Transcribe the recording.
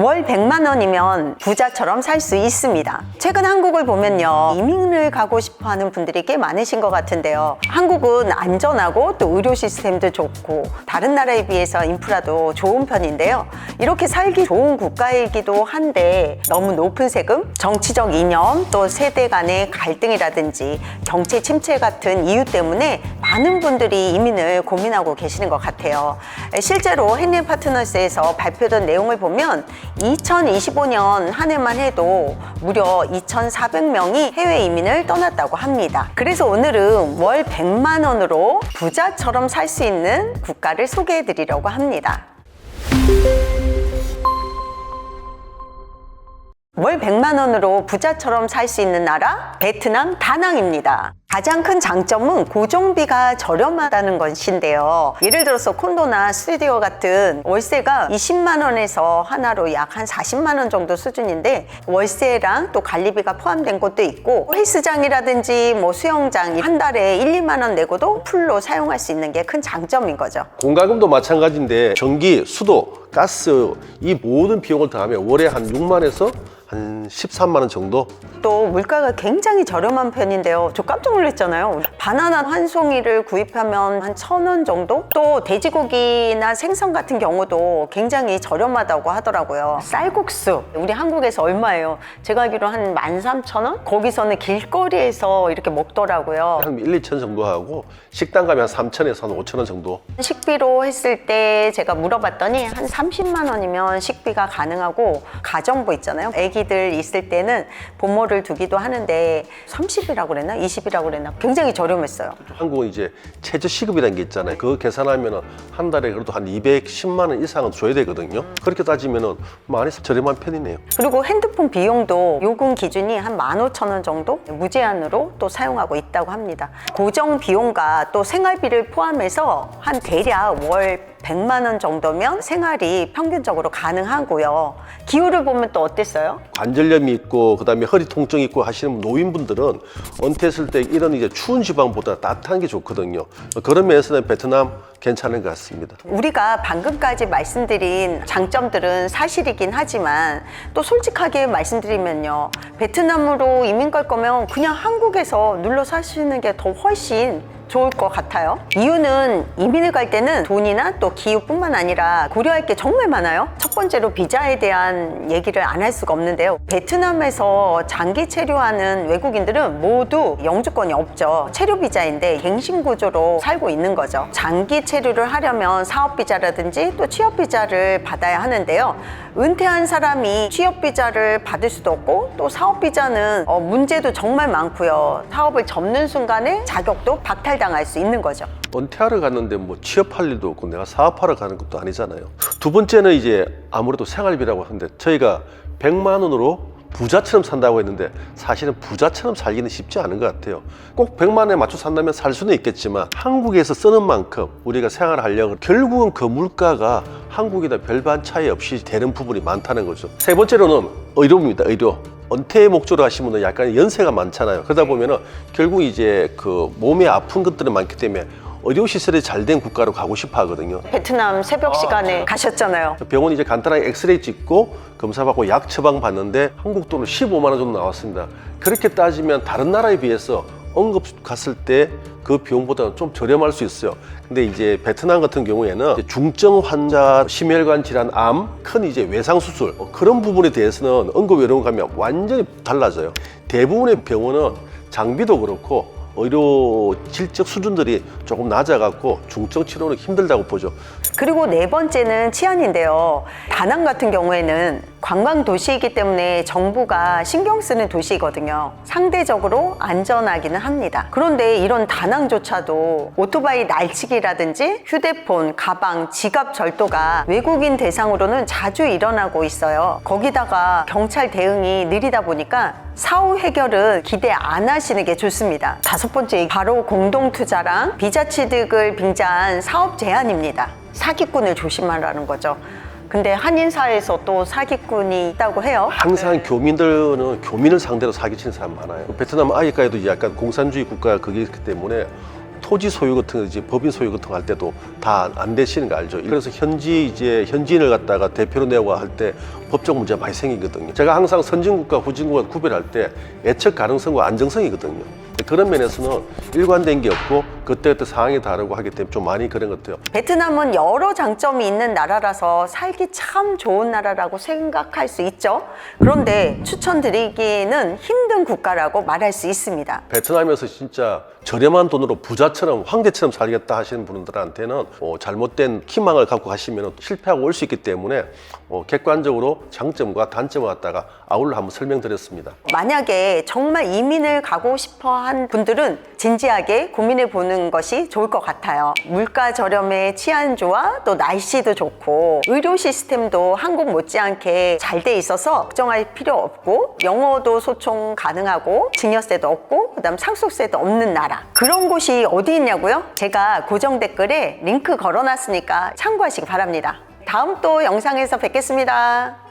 월 100만 원이면 부자처럼 살 수 있습니다. 최근 한국을 보면요. 이민을 가고 싶어 하는 분들이 꽤 많으신 것 같은데요. 한국은 안전하고 또 의료 시스템도 좋고 다른 나라에 비해서 인프라도 좋은 편인데요. 이렇게 살기 좋은 국가이기도 한데 너무 높은 세금, 정치적 이념, 또 세대 간의 갈등이라든지 정치 침체 같은 이유 때문에 많은 분들이 이민을 고민하고 계시는 것 같아요. 실제로 헨리 파트너스에서 발표된 내용을 보면 2025년 한 해만 해도 무려 2,400명이 해외 이민을 떠났다고 합니다. 그래서 오늘은 월 100만 원으로 부자처럼 살 수 있는 국가를 소개해 드리려고 합니다. 월 100만 원으로 부자처럼 살 수 있는 나라 베트남 다낭입니다. 가장 큰 장점은 고정비가 저렴하다는 것인데요. 예를 들어서 콘도나 스튜디오 같은 월세가 20만 원에서 하나로 약 한 40만 원 정도 수준인데 월세랑 또 관리비가 포함된 곳도 있고 헬스장이라든지 뭐 수영장 한 달에 1, 2만 원 내고도 풀로 사용할 수 있는 게 큰 장점인 거죠. 공과금도 마찬가지인데 전기, 수도, 가스 이 모든 비용을 더하면 월에 한 6만에서 한 13만 원 정도 또 물가가 굉장히 저렴한 편인데요. 저 깜짝 놀랐잖아요. 바나나 한 송이를 구입하면 한 천 원 정도? 또 돼지고기나 생선 같은 경우도 굉장히 저렴하다고 하더라고요. 쌀국수. 우리 한국에서 얼마예요? 제가 알기로 한 13,000원? 거기서는 길거리에서 이렇게 먹더라고요. 한 1, 2천 정도 하고 식당 가면 한 3천에서 한 5천 원 정도 식비로 했을 때 제가 물어봤더니 한 30만 원이면 식비가 가능하고 가정부 있잖아요. 아기 들 있을 때는 부모를 두기도 하는데 30이라고 그랬나? 20이라고 그랬나? 굉장히 저렴했어요. 한국은 이제 최저 시급이라는 게 있잖아요 그거 계산하면 한 달에 그래도 한 210만 원 이상은 줘야 되거든요 그렇게 따지면 많이 저렴한 편이네요 그리고 핸드폰 비용도 요금 기준이 한 15,000원 정도 무제한으로 또 사용하고 있다고 합니다. 고정 비용과 또 생활비를 포함해서 한 대략 월 100만 원 정도면 생활이 평균적으로 가능하고요. 기후를 보면 또 어땠어요? 관절염이 있고 그다음에 허리 통증 있고 하시는 노인분들은 은퇴했을 때 이런 이제 추운 지방보다 따뜻한 게 좋거든요. 그런 면에서는 베트남 괜찮은 것 같습니다. 우리가 방금까지 말씀드린 장점들은 사실이긴 하지만 또 솔직하게 말씀드리면요. 베트남으로 이민 갈 거면 그냥 한국에서 눌러 사시는 게 더 훨씬 좋을 것 같아요. 이유는 이민을 갈 때는 돈이나 또 기후뿐만 아니라 고려할 게 정말 많아요. 첫 번째로 비자에 대한 얘기를 안 할 수가 없는데요. 베트남에서 장기 체류하는 외국인들은 모두 영주권이 없죠. 체류 비자인데 갱신 구조로 살고 있는 거죠. 장기 체류를 하려면 사업 비자라든지 또 취업 비자를 받아야 하는데요. 은퇴한 사람이 취업 비자를 받을 수도 없고 또 사업 비자는 어, 문제도 정말 많고요. 사업을 접는 순간에 자격도 박탈 당할 수 있는 거죠. 은퇴하러 갔는데 뭐 취업할 일도 없고 내가 사업하러 가는 것도 아니잖아요. 두 번째는 이제 아무래도 생활비라고 하는데 저희가 100만 원으로 부자처럼 산다고 했는데 사실은 부자처럼 살기는 쉽지 않은 것 같아요. 꼭 100만 원에 맞춰 산다면 살 수는 있겠지만 한국에서 쓰는 만큼 우리가 생활하려고 결국은 그 물가가 한국이다 별반 차이 없이 되는 부분이 많다는 거죠. 세 번째로는 의료입니다. 의료. 은퇴 목적으로 하시는 분은 약간 연세가 많잖아요. 그러다 보면은 결국 이제 그 몸에 아픈 것들이 많기 때문에 의료 시설이 잘 된 국가로 가고 싶어 하거든요. 베트남 새벽 시간에 가셨잖아요. 병원 이제 간단하게 엑스레이 찍고 검사받고 약 처방 받는데 한국 돈으로 15만 원 정도 나왔습니다. 그렇게 따지면 다른 나라에 비해서 응급 갔을 때 그 비용보다는 좀 저렴할 수 있어요. 근데 이제 베트남 같은 경우에는 중증 환자, 심혈관 질환, 암, 큰 이제 외상 수술 어, 그런 부분에 대해서는 응급의료원 가면 완전히 달라져요. 대부분의 병원은 장비도 그렇고 의료 질적 수준들이 조금 낮아갖고 중증 치료는 힘들다고 보죠. 그리고 네 번째는 치안인데요. 다낭 같은 경우에는 관광 도시이기 때문에 정부가 신경 쓰는 도시이거든요. 상대적으로 안전하기는 합니다. 그런데 이런 다낭조차도 오토바이 날치기라든지 휴대폰, 가방, 지갑 절도가 외국인 대상으로는 자주 일어나고 있어요. 거기다가 경찰 대응이 느리다 보니까 사후 해결은 기대 안 하시는 게 좋습니다. 다섯 번째, 바로 공동투자랑 비자 취득을 빙자한 사업 제한입니다. 사기꾼을 조심하라는 거죠. 근데 한인사에서 또 사기꾼이 있다고 해요. 항상 교민들은 교민을 상대로 사기치는 사람 많아요. 베트남 아이까지도 약간 공산주의 국가 그게 있기 때문에 토지 소유 같은 거 이제 법인 소유 같은 거 할 때도 다 안 되시는 거 알죠? 그래서 현지 이제 현지인을 갖다가 대표로 내고 할 때 법적 문제 가 많이 생기거든요. 제가 항상 선진국과 후진국을 구별할 때 예측 가능성과 안정성이거든요. 그런 면에서는 일관된 게 없고 그때그때 상황이 다르고 하기 때문에 좀 많이 그런 것 같아요. 베트남은 여러 장점이 있는 나라라서 살기 참 좋은 나라라고 생각할 수 있죠. 그런데 추천드리기에는 힘든 국가라고 말할 수 있습니다. 베트남에서 진짜 저렴한 돈으로 부자처럼 황제처럼 살겠다 하시는 분들한테는 어, 잘못된 희망을 갖고 가시면 실패하고 올 수 있기 때문에 어, 객관적으로 장점과 단점을 갖다가 아울러 한번 설명드렸습니다. 만약에 정말 이민을 가고 싶어 한 분들은 진지하게 고민해 보는 것이 좋을 것 같아요. 물가 저렴해 치안 좋아 또 날씨도 좋고 의료 시스템도 한국 못지않게 잘 돼 있어서 걱정할 필요 없고 영어도 소통 가능하고 증여세도 없고 그다음 상속세도 없는 나라 그런 곳이 어디 있냐고요? 제가 고정 댓글에 링크 걸어놨으니까 참고하시기 바랍니다. 다음 또 영상에서 뵙겠습니다.